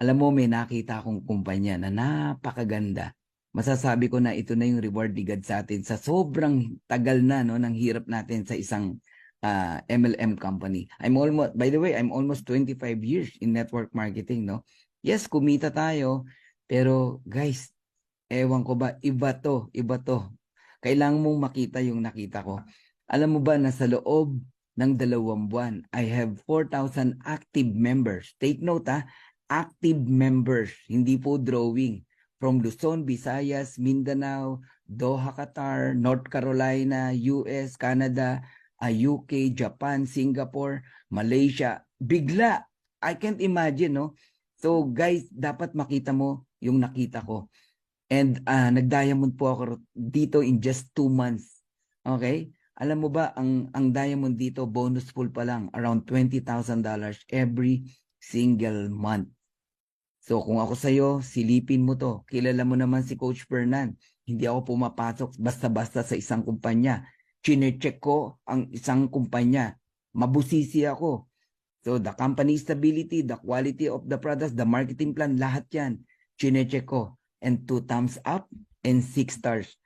Alam mo, may nakita akong kumpanya na napakaganda. Masasabi ko na ito na yung reward ni God sa atin sa sobrang tagal na no ng hirap natin sa isang ah, MLM company. I'm almost by the way, I'm almost 25 years in network marketing, no. Yes, kumita tayo, pero guys, ewan ko ba, iba to, iba to. Kailangan mong makita yung nakita ko. Alam mo ba na sa loob ng dalawang buwan, I have 4,000 active members. Take note ha, active members, hindi po drawing. From Luzon, Visayas, Mindanao, Doha, Qatar, North Carolina, US, Canada, UK, Japan, Singapore, Malaysia. Bigla. I can't imagine, no? So guys, dapat makita mo yung nakita ko. And ah, nag-diamond po ako dito in just two months. Okay? Alam mo ba, ang, ang diamond dito, bonus pool pa lang, around $20,000 every single month. So kung ako sa'yo, silipin mo to. Kilala mo naman si Coach Fernan. Hindi ako pumapasok basta-basta sa isang kumpanya. Chinecheck ko ang isang kumpanya. Mabusisi ako. So the company stability, the quality of the products, the marketing plan, lahat yan. Chinecheck ko. And two thumbs up and six stars.